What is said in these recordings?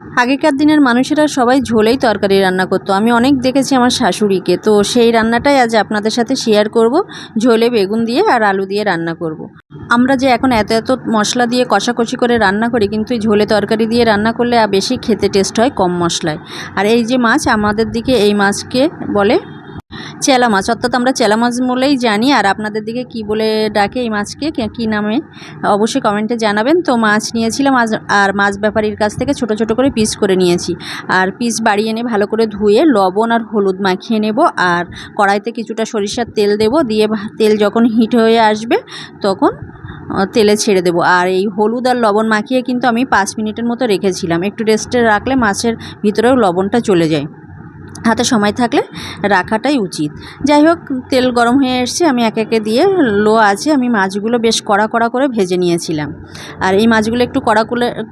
আগেকার দিনের মানুষেরা সবাই ঝোলেই তরকারি রান্না করতো। আমি অনেক দেখেছি আমার শাশুড়িকে। তো সেই রান্নাটাই আজ আপনাদের সাথে শেয়ার করব। ঝোলে বেগুন দিয়ে আর আলু দিয়ে রান্না করব। আমরা যে এখন এত এত মশলা দিয়ে কষাকষি করে রান্না করি, কিন্তু ঝোলে তরকারি দিয়ে রান্না করলে বেশি খেতে টেস্ট হয় কম মশলায়। আর এই যে মাছ, আমাদের দিকে এই মাছকে বলে চেলা মাছ অর্থাৎ আমরা চেলা মাছ বলেই জানি। আর আপনাদের দিকে কি বলে ডাকে এই মাছকে? কে- নামে? অবশ্যই কমেন্টে জানাবেন। তো মাছ নিয়েছিলাম আজ, আর মাছ ব্যাপারীর কাছ থেকে ছোট ছোট করে পিস করে নিয়েছি। আর পিস বাড়িয়ে এনে ভালো করে ধুয়ে লবণ আর হলুদ মাখিয়ে নেব। আর কড়াইতে কিছুটা সরিষার তেল দেব। দিয়ে তেল যখন হিট হয়ে আসবে, তখন তেলে ছেড়ে দেবো। আর এই হলুদ আর লবণ মাখিয়ে কিন্তু আমি পাঁচ মিনিটের মতো রেখেছিলাম। একটু রেস্টে রাখলে মাছের ভিতরেও লবণটা চলে যায়। হাতে সময় থাকলে রাখাটাই উচিত। যাই হোক, তেল গরম হয়ে এসছে, আমি একে একে দিয়ে লো আছে, আমি মাছগুলো বেশ কড়া কড়া করে ভেজে নিয়েছিলাম। আর এই মাছগুলো একটু কড়া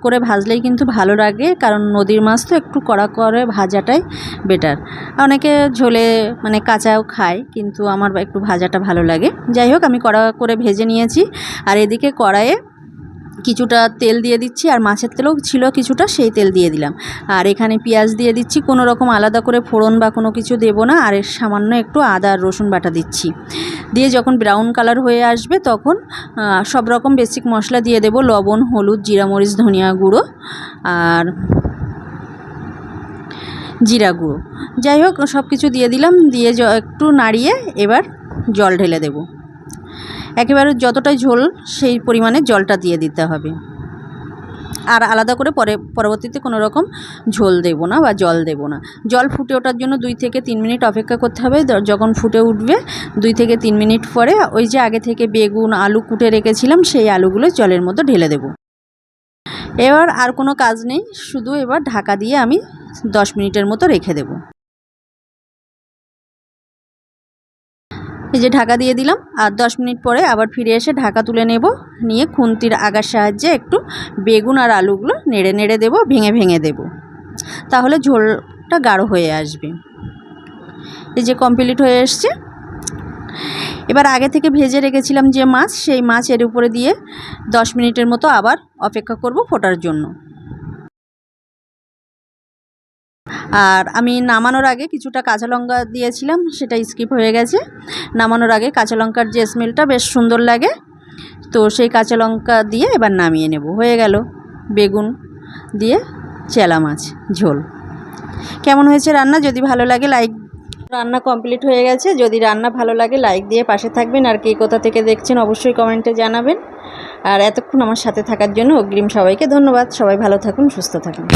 করে ভাজলেই কিন্তু ভালো লাগে, কারণ নদীর মাছ তো একটু কড়া করে ভাজাটাই বেটার অনেকে ঝোলে মানে কাঁচাও খায়, কিন্তু আমার একটু ভাজাটা ভালো লাগে। যাই হোক, আমি কড়া করে ভেজে নিয়েছি, আর এদিকে কড়াইয়ে কিছুটা তেল দিয়ে দিচ্ছি আর মাছের তেলও ছিল কিছুটা, সেই তেল দিয়ে দিলাম। আর এখানে পেঁয়াজ দিয়ে দিচ্ছি, কোনো রকম আলাদা করে ফোড়ন বা কোনো কিছু দেবো না, আর সামান্য একটু আদা আর রসুন বাটা দিচ্ছি। দিয়ে যখন ব্রাউন কালার হয়ে আসবে তখন সব রকম বেসিক মশলা দিয়ে দেবো, লবণ, হলুদ জিরা মরিচ ধনিয়া গুঁড়ো আর জিরা গুঁড়ো। যাই হোক সব কিছু দিয়ে দিলাম, দিয়ে একটু নাড়িয়ে এবার জল ঢেলে দেবো। একেবারে যতটাই ঝোল সেই পরিমাণে জলটা দিয়ে দিতে হবে। আর আলাদা করে পরে, পরবর্তীতে কোনো রকম ঝোল দেবো না বা জল দেবো না। জল ফুটে ওঠার জন্য দুই থেকে তিন মিনিট অপেক্ষা করতে হবে। যখন ফুটে উঠবে, দুই থেকে তিন মিনিট পরে ওই যে আগে থেকে বেগুন, আলু কুটে রেখেছিলাম, সেই আলুগুলো জলের মধ্যে ঢেলে দেবো। এবার আর কোনো কাজ নেই। শুধু এবার ঢাকা দিয়ে আমি দশ মিনিটের মতো রেখে দেবো। এই যে ঢাকা দিয়ে দিলাম, আর দশ মিনিট পরে আবার ফিরে এসে ঢাকা তুলে নেব। নিয়ে খুন্তির আগার সাহায্যে একটু বেগুন আর আলুগুলো নেড়ে নেড়ে দেবো, ভেঙে ভেঙে দেবো। তাহলে ঝোলটা গাঢ় হয়ে আসবে। এই যে কমপ্লিট হয়ে এসছে। এবার আগে থেকে ভেজে রেখেছিলাম যে মাছ, সেই মাছ এর উপরে দিয়ে দশ মিনিটের মতো আবার অপেক্ষা করব ফোটার জন্য। আর আমি নামানোর আগে কিছুটা কাঁচা লঙ্কা দিয়েছিলাম, সেটা স্কিপ হয়ে গেছে। নামানোর আগে কাঁচা লঙ্কার যে স্মেলটা বেশ সুন্দর লাগে। তো সেই কাঁচা লঙ্কা দিয়ে এবার নামিয়ে নেব। হয়ে গেল বেগুন দিয়ে চেলা মাছ, ঝোল। কেমন হয়েছে রান্না? যদি ভালো লাগে লাইক রান্না কমপ্লিট হয়ে গেছে। যদি রান্না ভালো লাগে লাইক দিয়ে পাশে থাকবেন। আর কে কোথা থেকে দেখছেন অবশ্যই কমেন্টে জানাবেন। আর এতক্ষণ আমার সাথে থাকার জন্য অগ্রিম সবাইকে ধন্যবাদ। সবাই ভালো থাকুন, সুস্থ থাকুন।